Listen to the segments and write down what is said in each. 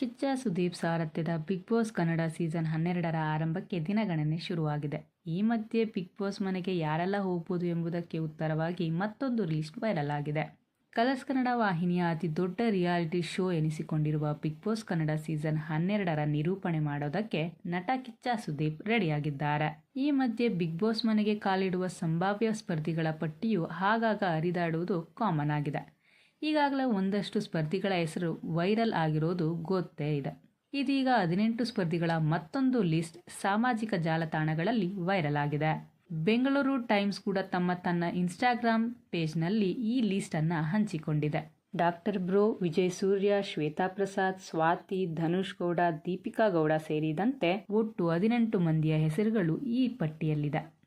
ಕಿಚ್ಚ ಸುದೀಪ್ ಸಾರಥ್ಯದ big boss Kannada season ಹನ್ನೆರಡರ ಆರಂಭಕ್ಕೆ ದಿನಗಣನೆ ಶುರುವಾಗಿದೆ. ಈ ಮಧ್ಯೆ ಬಿಗ್ ಬಾಸ್ ಮನೆಗೆ ಯಾರೆಲ್ಲ ಹೋಗ್ಬೋದು ಎಂಬುದಕ್ಕೆ ಉತ್ತರವಾಗಿ ಮತ್ತೊಂದು ಲಿಸ್ಟ್ ವೈರಲ್ ಆಗಿದೆ. ಕಲರ್ಸ್ ಕನ್ನಡ ವಾಹಿನಿಯ ಅತಿ ದೊಡ್ಡ ರಿಯಾಲಿಟಿ ಶೋ ಎನಿಸಿಕೊಂಡಿರುವ ಬಿಗ್ ಬಾಸ್ ಕನ್ನಡ ಸೀಸನ್ ಹನ್ನೆರಡರ ನಿರೂಪಣೆ ಮಾಡೋದಕ್ಕೆ ನಟ ಕಿಚ್ಚ ಸುದೀಪ್ ರೆಡಿಯಾಗಿದ್ದಾರೆ. ಈ ಮಧ್ಯೆ ಬಿಗ್ ಬಾಸ್ ಮನೆಗೆ ಕಾಲಿಡುವ ಸಂಭಾವ್ಯ ಸ್ಪರ್ಧಿಗಳ ಪಟ್ಟಿಯು ಆಗಾಗ ಹರಿದಾಡುವುದು ಕಾಮನ್ ಆಗಿದೆ. ಈಗಾಗಲೇ ಒಂದಷ್ಟು ಸ್ಪರ್ಧಿಗಳ ಹೆಸರು ವೈರಲ್ ಆಗಿರೋದು ಗೊತ್ತೇ ಇದೆ. ಇದೀಗ ಹದಿನೆಂಟು ಸ್ಪರ್ಧಿಗಳ ಮತ್ತೊಂದು ಲಿಸ್ಟ್ ಸಾಮಾಜಿಕ ಜಾಲತಾಣಗಳಲ್ಲಿ ವೈರಲ್ ಆಗಿದೆ. ಬೆಂಗಳೂರು ಟೈಮ್ಸ್ ಕೂಡ ತಮ್ಮ ತನ್ನ ಇನ್ಸ್ಟಾಗ್ರಾಮ್ ಪೇಜ್ನಲ್ಲಿ ಈ ಲಿಸ್ಟನ್ನು ಹಂಚಿಕೊಂಡಿದೆ. ಡಾಕ್ಟರ್ ಬ್ರೋ, ವಿಜಯ್ ಸೂರ್ಯ, ಶ್ವೇತಾ ಪ್ರಸಾದ್, ಸ್ವಾತಿ, ಧನುಷ್ ಗೌಡ, ದೀಪಿಕಾ ಗೌಡ ಸೇರಿದಂತೆ ಒಟ್ಟು ಹದಿನೆಂಟು ಮಂದಿಯ ಹೆಸರುಗಳು ಈ ಪಟ್ಟಿಯಲ್ಲಿದೆ.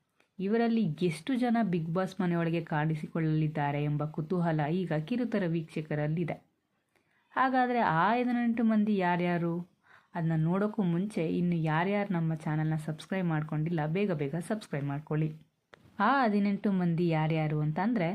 ಇವರಲ್ಲಿ ಎಷ್ಟು ಜನ ಬಿಗ್ ಬಾಸ್ ಮನೆಯೊಳಗೆ ಕಾಣಿಸಿಕೊಳ್ಳಲಿದ್ದಾರೆ ಎಂಬ ಕುತೂಹಲ ಈಗ ಕಿರುತರ ವೀಕ್ಷಕರಲ್ಲಿದೆ. ಹಾಗಾದರೆ ಆ ಹದಿನೆಂಟು ಮಂದಿ ಯಾರ್ಯಾರು? ಅದನ್ನ ನೋಡೋಕ್ಕೂ ಮುಂಚೆ ಇನ್ನು ಯಾರ್ಯಾರು ನಮ್ಮ ಚಾನಲ್ನ ಸಬ್ಸ್ಕ್ರೈಬ್ ಮಾಡ್ಕೊಂಡಿಲ್ಲ, ಬೇಗ ಬೇಗ ಸಬ್ಸ್ಕ್ರೈಬ್ ಮಾಡ್ಕೊಳ್ಳಿ. ಆ ಹದಿನೆಂಟು ಮಂದಿ ಯಾರ್ಯಾರು ಅಂತಂದರೆ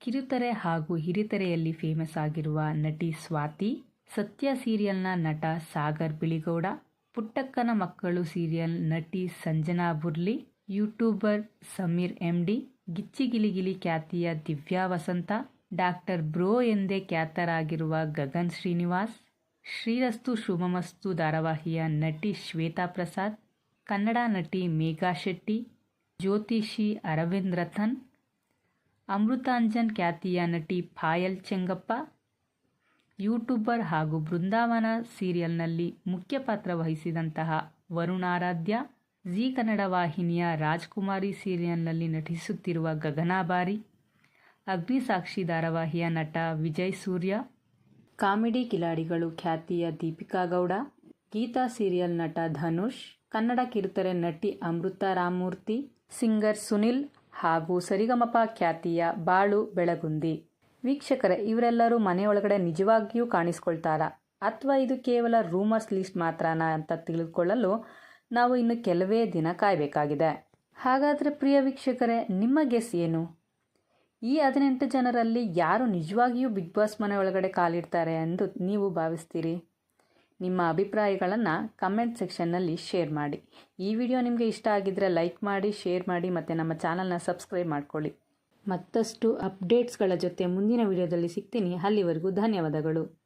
ಕಿರುತೆರೆ ಹಾಗೂ ಹಿರಿತೆರೆಯಲ್ಲಿ ಫೇಮಸ್ ಆಗಿರುವ ನಟಿ ಸ್ವಾತಿ, ಸತ್ಯ ಸೀರಿಯಲ್ನ ನಟ ಸಾಗರ್ ಬಿಳಿಗೌಡ, ಪುಟ್ಟಕ್ಕನ ಮಕ್ಕಳು ಸೀರಿಯಲ್ ನಟಿ Sanjana Burli youtuber Sameer M D Gicchi Giligili ಖ್ಯಾತಿಯ ದಿವ್ಯಾ ವಸಂತ, ಡಾಕ್ಟರ್ ಬ್ರೋ ಎಂದೇ ಖ್ಯಾತರಾಗಿರುವ ಗಗನ್ ಶ್ರೀನಿವಾಸ್, ಶ್ರೀರಸ್ತು ಶುಭಮಸ್ತು ಧಾರಾವಾಹಿಯ ನಟಿ ಶ್ವೇತಾ ಪ್ರಸಾದ್, ಕನ್ನಡ ನಟಿ ಮೇಘಾ ಶೆಟ್ಟಿ, ಜ್ಯೋತಿಷಿ ಅರವಿಂದ್ ರಥನ್ ಅಮೃತಾಂಜನ್ ಖ್ಯಾತಿಯ ನಟಿ ಪಾಯಲ್ ಚೆಂಗಪ್ಪ, ಯೂಟ್ಯೂಬರ್ ಹಾಗೂ ಬೃಂದಾವನ ಸೀರಿಯಲ್ನಲ್ಲಿ ಮುಖ್ಯ ಪಾತ್ರ ವಹಿಸಿದಂತಹ ವರುಣಾರಾಧ್ಯ ಜಿ ಕನ್ನಡ ವಾಹಿನಿಯ ರಾಜ್ಕುಮಾರಿ ಸೀರಿಯಲ್ನಲ್ಲಿ ನಟಿಸುತ್ತಿರುವ ಗಗನಾಬಾರಿ, ಅಗ್ನಿಸಾಕ್ಷಿ ಧಾರಾವಾಹಿಯ ನಟ ವಿಜಯ್ ಸೂರ್ಯ, ಕಾಮಿಡಿ ಕಿಲಾಡಿಗಳು ಖ್ಯಾತಿಯ ದೀಪಿಕಾ ಗೌಡ, ಗೀತಾ ಸೀರಿಯಲ್ ನಟ ಧನುಷ್, ಕನ್ನಡ ಕಿರುತೆರೆ ನಟಿ ಅಮೃತ ರಾಮಮೂರ್ತಿ, ಸಿಂಗರ್ ಸುನಿಲ್ ಹಾಗೂ ಸರಿಗಮಪ ಖ್ಯಾತಿಯ ಬಾಳು ಬೆಳಗುಂದಿ. ವೀಕ್ಷಕರೇ, ಇವರೆಲ್ಲರೂ ಮನೆಯೊಳಗಡೆ ನಿಜವಾಗಿಯೂ ಕಾಣಿಸ್ಕೊಳ್ತಾರಾ? ಅಥವಾ ಇದು ಕೇವಲ ರೂಮರ್ಸ್ ಲಿಸ್ಟ್ ಮಾತ್ರನಾ ಅಂತ ತಿಳಿದುಕೊಳ್ಳಲು ನಾವು ಇನ್ನು ಕೆಲವೇ ದಿನ ಕಾಯಬೇಕಾಗಿದೆ. ಹಾಗಾದರೆ ಪ್ರಿಯ ವೀಕ್ಷಕರೇ, ನಿಮ್ಮ ಗೆಸ್ ಏನು? ಈ ಹದಿನೆಂಟು ಜನರಲ್ಲಿ ಯಾರು ನಿಜವಾಗಿಯೂ ಬಿಗ್ ಬಾಸ್ ಮನೆ ಒಳಗಡೆ ಕಾಲಿಡ್ತಾರೆ ಎಂದು ನೀವು ಭಾವಿಸ್ತೀರಿ? ನಿಮ್ಮ ಅಭಿಪ್ರಾಯಗಳನ್ನು ಕಮೆಂಟ್ ಸೆಕ್ಷನ್ನಲ್ಲಿ ಶೇರ್ ಮಾಡಿ. ಈ ವಿಡಿಯೋ ನಿಮಗೆ ಇಷ್ಟ ಆಗಿದ್ದರೆ ಲೈಕ್ ಮಾಡಿ ಶೇರ್ ಮಾಡಿ ಮತ್ತು ನಮ್ಮ ಚಾನಲ್ನ ಸಬ್ಸ್ಕ್ರೈಬ್ ಮಾಡ್ಕೊಳ್ಳಿ. ಮತ್ತಷ್ಟು ಅಪ್ಡೇಟ್ಸ್ಗಳ ಜೊತೆ ಮುಂದಿನ ವಿಡಿಯೋದಲ್ಲಿ ಸಿಗ್ತೀನಿ. ಅಲ್ಲಿವರೆಗೂ ಧನ್ಯವಾದಗಳು.